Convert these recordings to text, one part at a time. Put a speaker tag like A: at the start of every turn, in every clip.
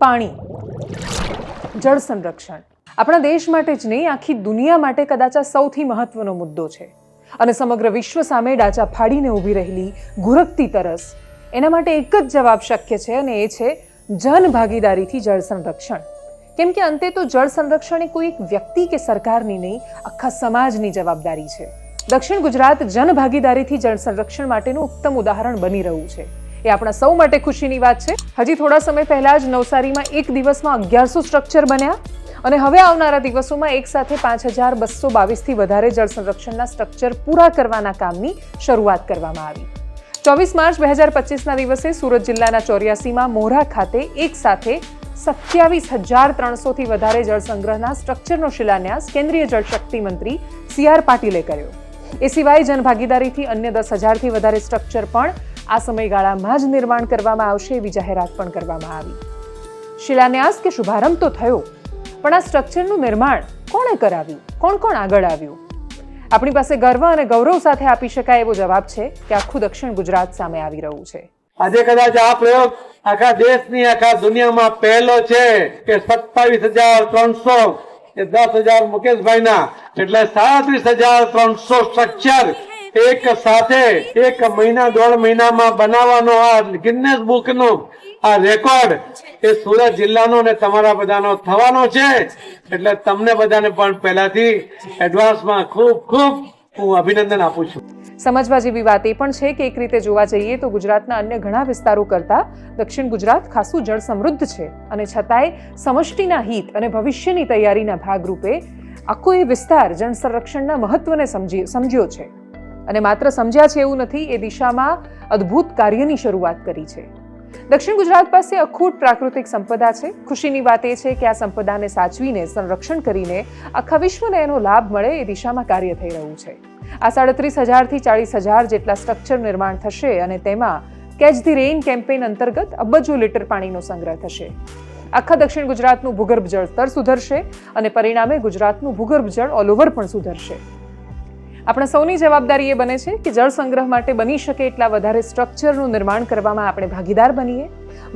A: પાણી. જળ સંરક્ષણ. આપણા દેશ માટે જ નહીં, આખી દુનિયા માટે કદાચ આ સૌથી મહત્વનો મુદ્દો છે. અને સમગ્ર વિશ્વ સામે ડાચા ફાડીને ઊભી રહેલી ઘુરકતી તરસ એના માટે એક જ જવાબ શક્ય છે અને એ છે જન ભાગીદારીથી જળ સંરક્ષણ. કેમ કે અંતે તો જળ સંરક્ષણ એ કોઈ એક વ્યક્તિ કે સરકારની નહીં, આખા સમાજની જવાબદારી છે. દક્ષિણ ગુજરાત જન ભાગીદારીથી જળ સંરક્ષણ માટેનું ઉત્તમ ઉદાહરણ બની રહ્યું છે. એ આપણા સૌ માટે ખુશીની વાત છે. હજી થોડા સમય પહેલા જ નવસારીમાં એક દિવસમાં અગિયારસો સ્ટ્રક્ચર બન્યા અને હવે આવનારા દિવસોમાં એક સાથે પાંચ હજાર બસો બાવીસથી વધારે જળ સંરક્ષણના સ્ટ્રક્ચર પૂરા કરવાના કામની શરૂઆત કરવામાં આવી. ચોવીસ માર્ચ બે હજાર પચીસના દિવસે સુરત જિલ્લાના ચોર્યાસીમાં મોરા ખાતે એક સાથે સત્યાવીસ હજાર ત્રણસોથી વધારે જળ સંગ્રહના સ્ટ્રક્ચરનો શિલાન્યાસ કેન્દ્રીય જળશક્તિ મંત્રી સી આર પાટીલે કર્યો. એ સિવાય જનભાગીદારીથી અન્ય દસ હજારથી વધારે સ્ટ્રક્ચર પણ આ સમયગાળામાં જ નિર્માણ કરવામાં આવશે એવી જાહેરાત પણ કરવામાં આવી. શિલાન્યાસ કે શુભારંભ તો થયો, પણ આ સ્ટ્રક્ચરનું નિર્માણ કોણે કરાવ્યું? કોણ કોણ આગળ આવ્યું? આપણી પાસે ગર્વ અને ગૌરવ સાથે આપી શકાય એવો જવાબ છે કે આખું દક્ષિણ ગુજરાત સામે આવી રહ્યું છે.
B: આજે કદાચ આ પ્રયોગ આખા દેશની, આખા દુનિયામાં પહેલો છે કે સત્તાવીસ હજાર ત્રણસો દસ હજાર મુકેશભાઈના, એટલે સાડત્રીસ હજાર ત્રણસો સ્ટ્રક્ચર એક સાથે એક મહિના, દોઢ મહિનામાં બનાવવાનો આ ગિનેસ બુકનો આ રેકોર્ડ એ સુરત જિલ્લાનો ને તમારા બધાનો થવાનો છે. એટલે તમને બધાને પણ પહેલાથી એડવાન્સમાં ખૂબ ખૂબ હું અભિનંદન આપું છું.
A: સમજવા જેવી વાત એ પણ છે કે એક રીતે જોવા જઈએ તો ગુજરાતના અન્ય ઘણા વિસ્તારો કરતાં દક્ષિણ ગુજરાત ખાસું જળ સમૃદ્ધ છે. અને છતાંય સમષ્ટિના હિત અને ભવિષ્યની તૈયારીના ભાગરૂપે આખો એ વિસ્તાર જળ સંરક્ષણના મહત્વને સમજી, સમજ્યો છે. અને માત્ર સમજ્યા છે એવું નથી, એ દિશામાં અદ્ભુત કાર્યની શરૂઆત કરી છે. દક્ષિણ ગુજરાત પાસે અખૂટ પ્રાકૃતિક સંપદા છે. ખુશીની વાત એ છે કે આ સંપદાને સાચવીને, સંરક્ષણ કરીને આખા વિશ્વને એનો લાભ મળે એ દિશામાં કાર્ય થઈ રહ્યું છે. આ સાડત્રીસ હજારથી ચાળીસ હજાર જેટલા સ્ટ્રક્ચર નિર્માણ થશે અને તેમાં કેચ ધી રેઇન કેમ્પેઇન અંતર્ગત અબજો લીટર પાણીનો સંગ્રહ થશે. આખા દક્ષિણ ગુજરાતનું ભૂગર્ભ જળ સ્તર સુધરશે અને પરિણામે ગુજરાતનું ભૂગર્ભ જળ ઓલ ઓવર પણ સુધરશે. આપણા સૌની જવાબદારી એ બને છે કે જળ સંગ્રહ માટે બની શકે એટલા વધારે સ્ટ્રક્ચરનું નિર્માણ કરવામાં આપણે ભાગીદાર બનીએ.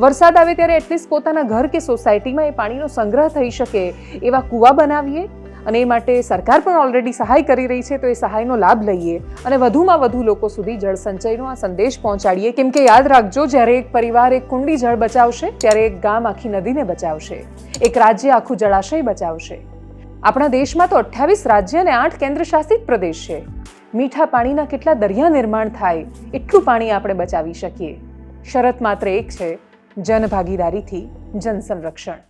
A: વરસાદ આવે ત્યારે એટલીસ્ટ પોતાના ઘર કે સોસાયટીમાં એ પાણીનો સંગ્રહ થઈ શકે એવા કૂવા બનાવીએ અને એ માટે સરકાર પણ ઓલરેડી સહાય કરી રહી છે તો એ સહાયનો લાભ લઈએ અને વધુમાં વધુ લોકો સુધી જળ સંચયનો આ સંદેશ પહોંચાડીએ. કેમ કે યાદ રાખજો, જ્યારે એક પરિવાર એક કુંડી જળ બચાવશે, ત્યારે એક ગામ આખી નદીને બચાવશે. એક રાજ્ય આખું જળાશય બચાવશે. આપણા દેશમાં તો અઠ્યાવીસ રાજ્ય અને આઠ કેન્દ્ર શાસિત પ્રદેશ છે. મીઠા પાણીના કેટલા દરિયા નિર્માણ થાય, એટલું પાણી આપણે બચાવી શકીએ. શરત માત્ર એક છે જન ભાગીદારીથી જન સંરક્ષણ